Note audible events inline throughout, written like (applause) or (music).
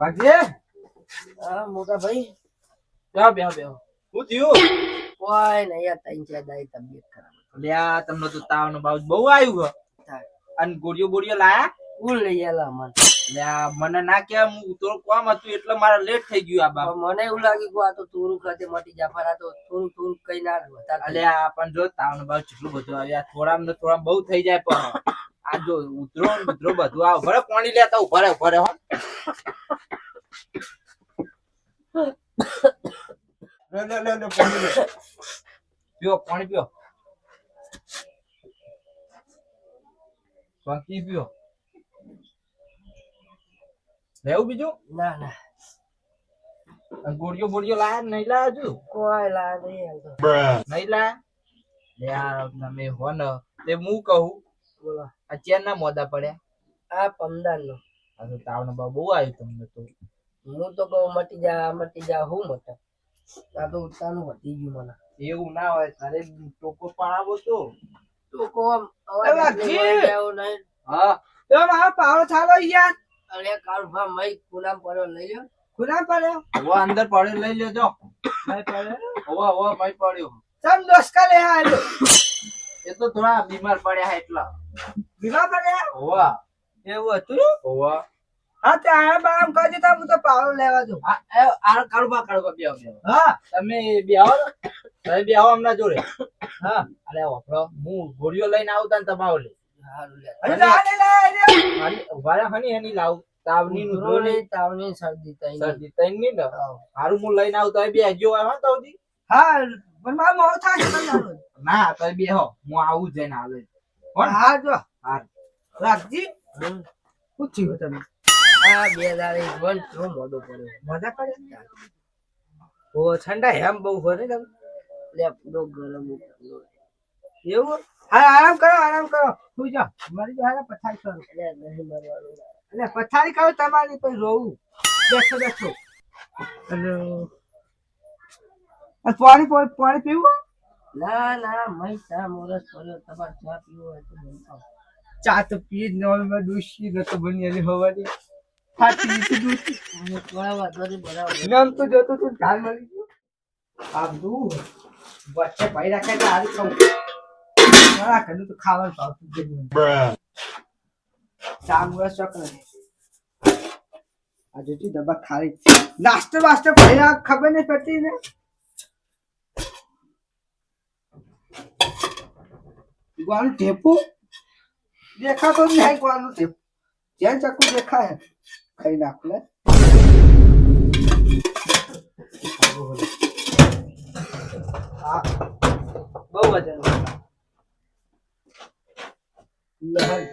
ભાગજે. હા મોટા ભાઈ. બેહો બેહો બેહો. શું થયું? કોઈ નહીં યાર ત્રણ ચાર દાઈ તબિયત ખરાબ અલ્યા તમને તો તાવ નો બાવ બહુ આવ્યું હે. અને ગોળીઓ બોળીઓ લાયા? કુલ લઈ આલા મને મને ના કે હું ઉતરો કોમ હતું એટલે મારે લેટ થઈ ગયું આ બાપ. મને એવું લાગ્યું કે આ તો થોડું ખાતે મટી જાફર આ તો થોડું થોડું કઈ ના વધારે અલ્યા પણ જો તાવ નો બાવ કેટલું બધું આવ્યા થોડા ને થોડા બહુ થઈ જાય પણ. આ જો ઉતરો ઉતરો બધું આવ ભરે પાણી લેતા ઊભા રહે ઊભા હો લે લે લે લે પાણી લે. પીઓ પાણી પીઓ. બાકી પીઓ. લેવું બીજું? ના ના. ગોળીઓ ગોળીઓ લાયા નહીં લાયા હજુ? કોઈ લા નહીં નહીં લાયા? યાર તમે હો ને. તે હું કહું? બોલો. આ ચેન ના મોદા પડ્યા? આ નો તો બહુ આવ્યું તમને તો. હું તો કહું મટી જા મટી જા હું મટા. આ તો ઉતાનું વધી ગયું મને. એવું ના હોય તારે ટોકો પડાવો તો. તું કોમ એ નહીં. હા. તો મારો પાવડો ચાલો યાર અરે કાળ ભા મય કુનામ પડ્યો લઈ લ્યો. ખુના પડ્યો? હવે અંદર પડ્યો લઈ લેજો. (coughs) નહીં પડ્યો? હવે ભાઈ પડ્યો. સમ દોસ્કા લે આલ્યો એ તો થોડા બીમાર પડ્યા એટલા. બીમાર પડ્યા? હોવા. એવું હતું? હોવા. હા તે આ બામ કહી દીધા હું તો પાવડો લેવા જો આ કાળુબા કાળુબા બે હા. તમે બે આવો તમે બે આવો હમણાં જોડે. હા. અરે વાપરો હું ગોળીઓ લઈને આવતા ને તમારો લે. લે હાની- હાની હાની લાવ. તાવની નું. ને તાવની શરદી તઈ શરદી તઈ ની. ને હારું હું લઈને આવતા બે જો હોય તો હા પણ મારે મોડું થાય ના તો બે હો. હું આવું જઈને હાલે. પણ હા જો. હા રાખજી પૂછ્યું તમે. આ બે દાડી વન તો મોડો પડ્યો? મજા પડે ઓ ઠંડા હેમ બહુ ને તમે? લે પૂરો ગરમ એવું હા આરામ કરો આરામ કરો. સુઈ જાઓ મારી જો હારે પથારી કરો. એટલે નહીં મરવાનું. એટલે પથારી કરો તમારી પછી રોવું. બેઠો અને આ પાણી પાણી પીવું? ના ના મય ચા મોરસ પડ્યો તમારે ચા પીવો હોય તો ચા તો પી જ નોર્મલ દૂષી તો બની એની હવાની. ફાટી દીધી દૂધ થોડા દોરી બરાબર નામ તો જોતો તું ઢાલ મળી ગયો. આ બધું વચ્ચે ભાઈ રાખે તો હારી ખાવું ના કદું તો ખાવાનું ભાવતું જ નહીં. ચા મોરસ ચોક નથી આ જોતી ડબ્બા ખાલી નાસ્તો વાસ્તો ભાઈ ખબર નહીં પડતી ને. ગોવાનું ટેપું? દેખાતો જ નહીં ગોવાનું ટેપું. જ્યાં ચકુ દેખાય ખાઈ નાખું લે બહુ વજન લહન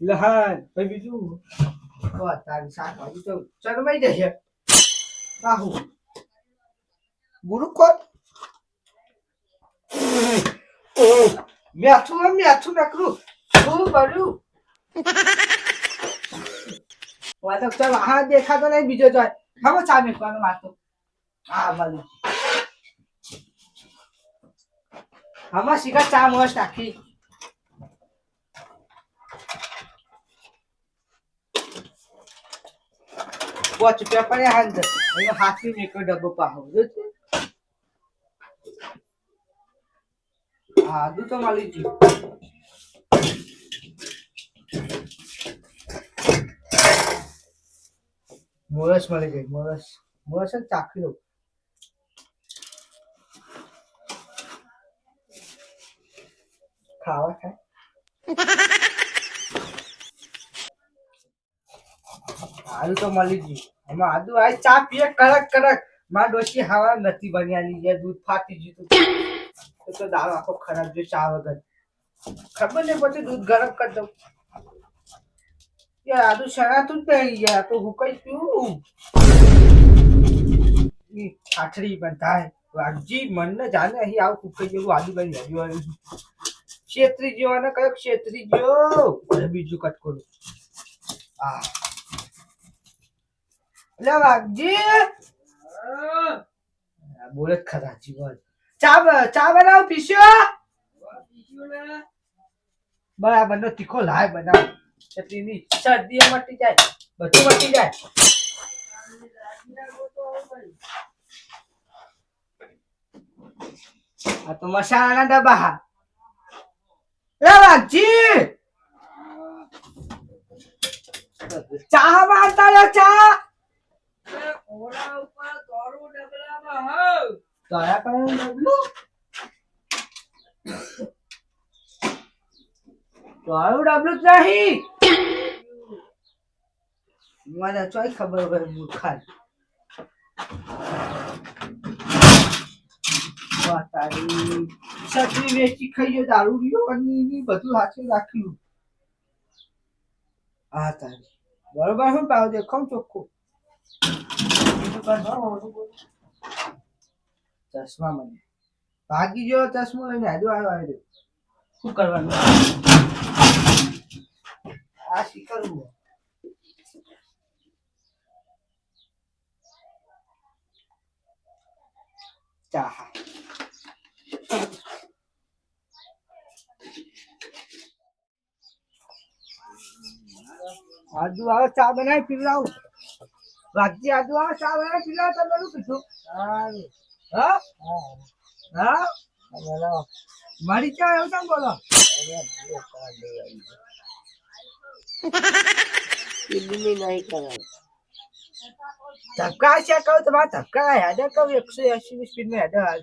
લહન પછી બીજું? તારી શાકભાજી તો ચરમાઈ જશે બાહુ ગુરુ કોણ? મેથું મેથું નકરું શું કર્યું વાતો ચાલ હા દેખાતો નહીં બીજો જોય ખબર ચા મેકવાનો માતો હા ભલે આમાં શીખા ચા મસ્ત નાખી પાંચ રૂપિયા પડ્યા હાલ અહીંયા હાથથી મેકો ડબ્બો પાહો જો છે હા દૂધ તો મળી ગયું મોરસ મળી ગઈ મોરસ. મોરસ જ ચાખી દઉં. ખાવા ખાય આદુ તો મળી ગયું. એમાં આદુ આ ચા પીએ કડક કડક. માં ડોશી હવા નથી લીધે દૂધ ફાટી ગયું. તો દાળ આખો ખરાબ જો ચા વગર. ખબર નહીં પછી દૂધ ગરમ કરી દઉં. યાર આદુ શરાતું જ નહીં યાર તો હું કઈ પીવું? ઈ બધાય. વાઘજી મનને જાને અહીં આવું કુકઈ જેવું આદુ કઈ આવ્યું ક્ષેત્રી જેવો ને કયો ક્ષેત્રી જેવો બીજું કટકોલું આ. એટલે વાઘજી. બોલે ખરા જીવન. ચા ચા બનાવ પીશો બરાબર, નો તીખો લાય બનાવ. એટલી શરદીઓ મટી જાય. બધું મટી જાય. આ તો મસાલાના ડબ્બા એ વાગજી ચા મારતા રે ચા દયા કરે ડબલું તારું ડબલું જ નહીં મને ચોય ખબર હોય મૂર્ખા વાહ તારી છત્રી વેચી ખાઈ ગયો દારૂ પીયો અને બધું હાથે રાખ્યું હા તારી બરોબર શું પાવ દેખાવ ચોખ્ખું બીજું કાંઈ ન હોતું બોલ. ચશ્મા મને. ભાગી ગયો ચશ્મો લઈને હાજુ આવ્યો આવ્યો શું કરવાનું? આ શીખરવું ચા આજુ આવે, ચા બનાવી પીવડાવું. વાગજી આજુ આવે, ચા બનાવી પીવડાવ, તમે કીધું? હા હા મારી ક્યાં એવું કેમ બોલો ધક્કા છે કહું તમારે ધક્કા હેડે કહું એકસો એસી ની સ્પીડમાં નહીં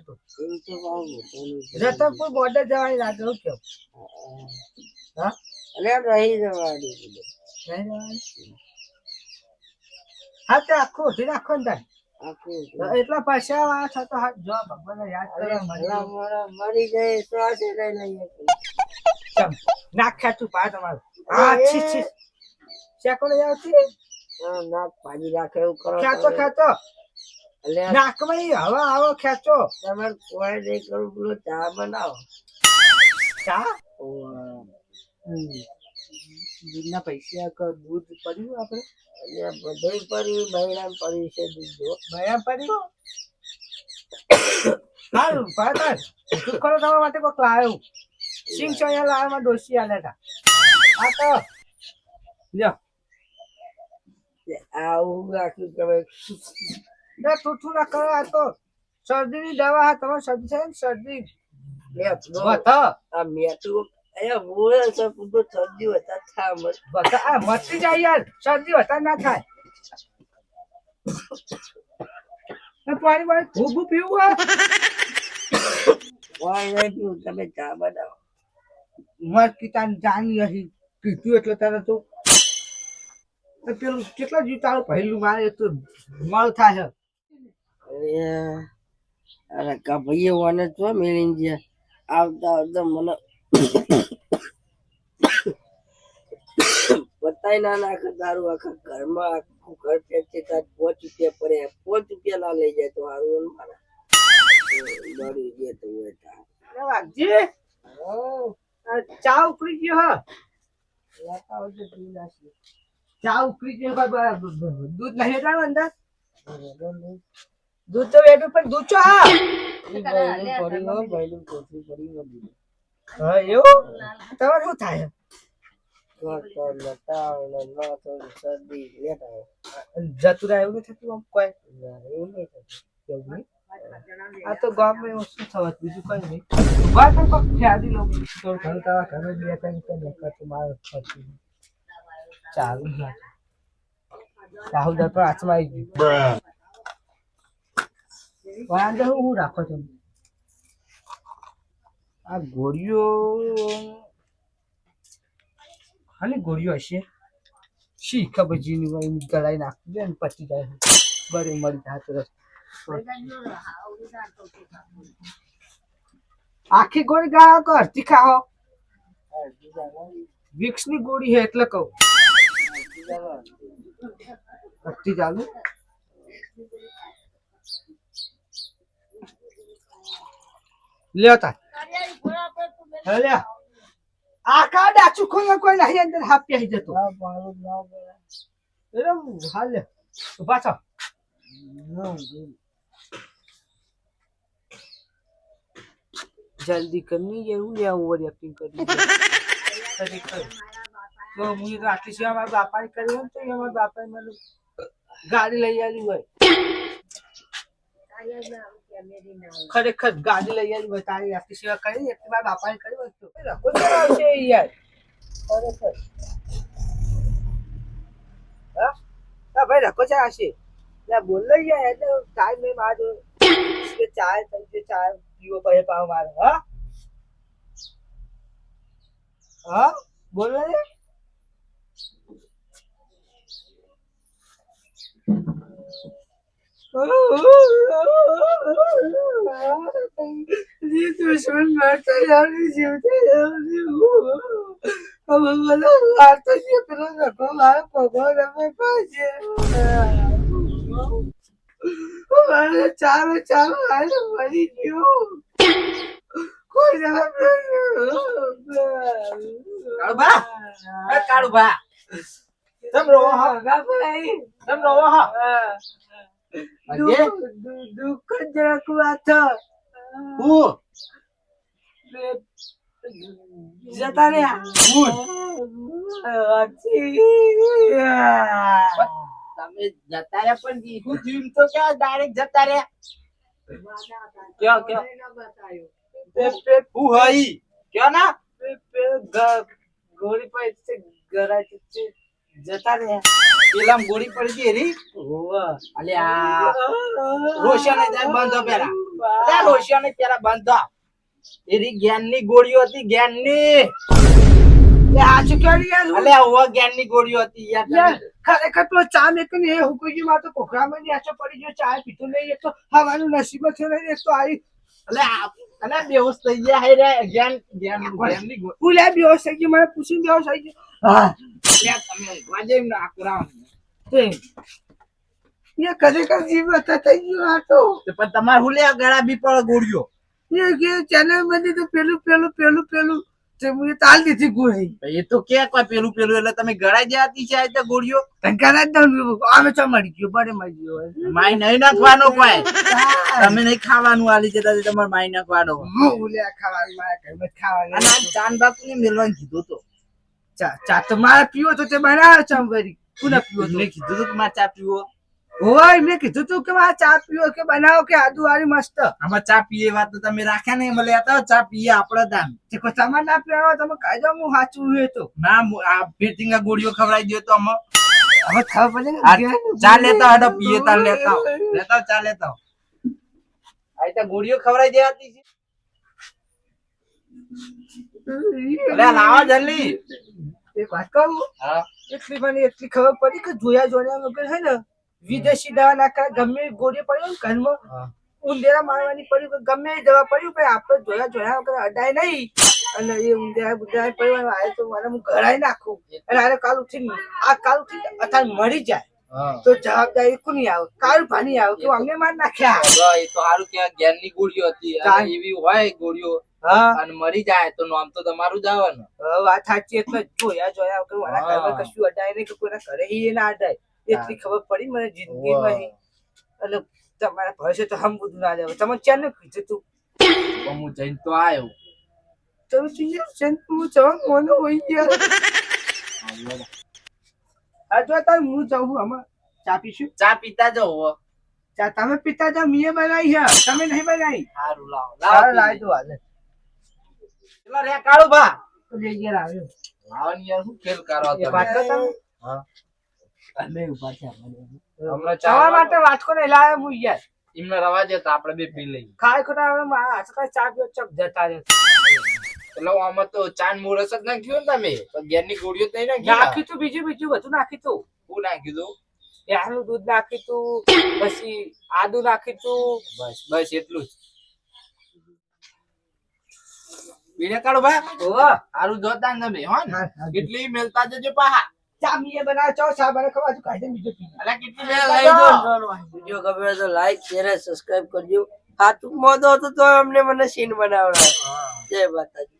આખું નાખો ને એટલા પૈસા વાળા છો હાથ જો ભગવાન યાદ કરો મરી ગયો. ચમ નાક ખાતું પા તમારું. હા છી છી. શેકો લઈ આવતી? ખેંચો ખેંચો. નાકમાં હવા આવો ખેંચો. ચા હમ. દૂધના પૈસા દૂધ પડ્યું આપણે બયા પડ્યું સારું પાતાર તું કરો તમારા માટે કોક લાવ્યું સિંગ સોયા લાવવામાં ડોસી આલે તા. આ તો. લ્યો. બે ઠૂઠું ના કરો આ તો શરદીની દવા હા તમારે શરદી છે ને શરદી. વધ તો આ મટી જાય યાર શરદી વધારે ના થાય. પાણી પાણી ખૂબ પીવું હોય? મર પિતા જાણી રહી પીધું એટલે તને તો. પેલું કેટલા જીવ તારું પહેલું મારે તો મળ થાય છે. ભાઈ વાને તો મેળીને ગયા આવતા આવતા મને બતાય ના નાખે દારૂ આખા ઘરમાં આખું ઘર ફેંકે તાર પાંચ રૂપિયા પડે પાંચ રૂપિયા ના લઈ જાય તો હારું મારા બળી જે તો હોય તાર. આ ચા ઉકળી ગયો હા લેતા. ચા ઉકળી ગયો બરાબર. દૂધ નહીં એટલા અંદર દૂધ તો વેડું પણ દૂધ ચો હા ઈ ભાઈનું પડ્યું હોય, ભાઈનું કોઠું પડ્યું હોય બીજું. હા એવું? તમારે શું થાય? ઘર. જતું રહે એવું થતું આમ કોઈ? એવું નહીં થતું. એવું નહીં આ તો ગામમાં ઓછું થવા બીજું કઈ નહીં. વાત પણ લઉં થોડું ઘણું તારા ઘરે બે ત્રણ તો મારે ચાલુ જ રાહુલ દર પર હાથમાં આવી ગયું. વાંધો હું હું રાખો છો? આ ગોળીઓ ખાલી ગોળીઓ હશે. શી ખબર જીની હોય ગળાઈ નાખી દે ને પચી જાય. બરે મળી જાય તો આખી ગોળી ગાળો કે અડધી ખાઓ? વિક્સની ગોળી હે એટલે કહું. અડધી ચાલુ લ્યો તાર. હવે લ્યો. આ કા ડાચું ખોઈ કોઈ નહીં અંદર હાફ પહેરી જતો. હાલ. લે ઊભા છો ના, બીજું. જલ્દી કરની એવું લે ઓવર એક્ટિંગ કરી તો હું એ સેવા મારા બાપાએ કરી હોય ને તો મારા બાપાએ મને ગાડી લઈ આવી હોય. ખરેખર ગાડી લઈ આવી તારી આપી સેવા કરી એટલી મારા બાપાએ કરી હોય તો. રખો આવશે યાર. ખરેખર. હા? ભાઈ, રખો લે, બોલ લઈ ટાઈમ નહીં મારો કે ચાય થઈ ચાય પીવો પડે પાવ મારે. હા? હા? બોલ ને ये दुश्मन मारता यार जीवते अब मला मारता येतो नको मला पगार हमें पाहिजे मला चार चार आले मरी गयो કોઈ ના કાળુભા એ કાળુભા તમ રોવો હો ભાઈ તમ રોવો હો અજે દુઃખ જરાક વાત હું? જતા રહ્યા. તમે જતા રહ્યા પણ હું જીમ તો ક્યાં? ડાયરેક્ટ જતા રહ્યા. કયો કયો? હું હઈ. કયો ના ગોળી પર ગરાજી છે. જતા રહ્યા. પેલા ગોળી પડી ગઈ રી અલ્યા રોશિયા ને પેલા અલે આ રોશિયાને પેલા બંધો એરી જ્ઞાનની ગોળીઓ હતી યાર? યાર, ખરેખર તો ચા મેકીને એ હુકુજી માં તો કોકરામાં નેચો પડી ગયો ચા પીતો નહીં તો હવાનું નસીબ છે નહીં તો આવી અલે બેહોશ થઈ ગયા હે રે જ્ઞાન જ્ઞાન જ્ઞાનની ગોળી બેહોશ થઈ ગયો મને પૂછી બેહોશ થઈ ગયો. હા. અલે તમે ઊંઘવા જઈને ના કરાવો તે એ ખરેખર જીવ થઈ ગયો આ તો. પણ તમારે હું લે ગળા બી પડે ગોળ્યો. એ કે ચેનલ બધી તો પેલું પેલું પેલું પેલું મને તાલ દીધી ગોળી. એ તો કે કોઈ પેલું પેલું એટલે તમે ગળાઈ જતી છે આ ગોળીઓ? ટંકારા જ આમે ચા મળી ગયો બડે મળી ગયો માય નહીં નાખવાનો કોઈ. તમે નહીં ખાવાનું આલી જતા તમારે માઈ નાખવાનો. હું લે ખાવાનું મારે જ ખાવાનું. અને ચાંદ બાપુ ને મેલવાનું કીધું તો. ચા ચા તો મારે પીવો તો તે બનાવે ચા વરી પીવો મેં કીધું તો મારે ચા પીવો. ઓય મેં કીધું તું કે મારે ચા પીવો કે બનાવો કે આદુ વાળી મસ્ત. આમાં ચા પીએ વાત તો તમે રાખ્યા નહીં મળે તો ચા પીએ આપડે દાન. તે કોઈ તમારે ના પીવા તમે કાયદો હું સાચું હે તો. ના આ ફીટિંગા ગોળીઓ ખવડાવી દો તો અમે હવે ખબર પડે ચા લેતા હડો પીએ તા લેતા લેતા ચા લેતા આ તો ગોળીઓ ખવડાવી દેવાતી છે. અરે લાવો જલ્દી. એક વાત કહું હા. એટલી મને એટલી ખબર પડી કે જોયા જોયા વગર હે ને વિદેશી દવા નાખ્યા ગમે એ ગોળી પડી ઘરમાં. ઉંદેરા મારવાની પડી ગમે એ દવા પડી હોય, પણ આપણે જોયા જોયા વગર અડાય નહીં. અને એ ઉંદેરા બુંદેરા પડી આવે આ તો મને હું ઘડાઈ નાખું. અને આને કાલ ઉઠીને આ કાલ ઉઠીને અત્યારે મરી જાય. તો જવાબદારી કોની આવે? કાલ ભાની આવે કે અમને માર નાખ્યા? હવે એ તો સારું કે જ્ઞાનની ગોળીઓ હતી. એવી હોય ગોળીઓ. હા. અને મરી જાય તો નામ તો તમારું જ આવે ને. વાત સાચી એટલે જોયા જોયા વગર મારા ઘરમાં કશું અડાય નહીં કે કોઈના ઘરે ના અડાય. એટલી ખબર પડી મને જિંદગીમાં એટલે તમારા ભવિષ્ય તો હમ બધું ના લેવા તમે ચાને કીધું તું? હું જઈને તો આવ્યો. તમે હું જવા મને હોય જો તાર હું જાઉં આમાં. ચા પીશું? ચા પીતા હવે. ચા તમે પીતા જાઓ મીએ બનાવી છે. તમે નહીં બનાવી? સારું લાવો. લાવો લાવી દો રે કાળુ તો આવ્યો. યાર શું ખેલ તમે? હા. અમે ઊભા છે હમણાં ચા માટે વાત કોને લાવે હું યાર એમને રવા દે તો આપણે બે પી લઈએ. ખાય ખોટા હવે મારા હાથમાં ચા પીઓ ચક જતા રહે. એટલે આમાં તો ચાંદ મુરસ જ નાખ્યું ને તમે તો ઘેરની ગોળીઓ તો નાખી નાખ્યું તું બીજું બીજું બધું નાખ્યું તું. નાખ્યું તું યાનું દૂધ નાખ્યું તું પછી આદુ નાખ્યું તું. બસ બસ એટલું જ. પીને કાઢો ભાઈ. સારું જોતા ને તમે હો ને. હા, હા. કેટલી મેલતા જજો પાહા. ચા મીએ બનાવ ચો ચા બને ખવા કાઢે બીજો પી અલા કેટલી મેલ લઈ જો વીડિયો ગમે તો લાઈક શેર સબસ્ક્રાઇબ કરજો. સાચું મોદો હતો તો અમને મને સીન બનાવડાવે. જય માતાજી.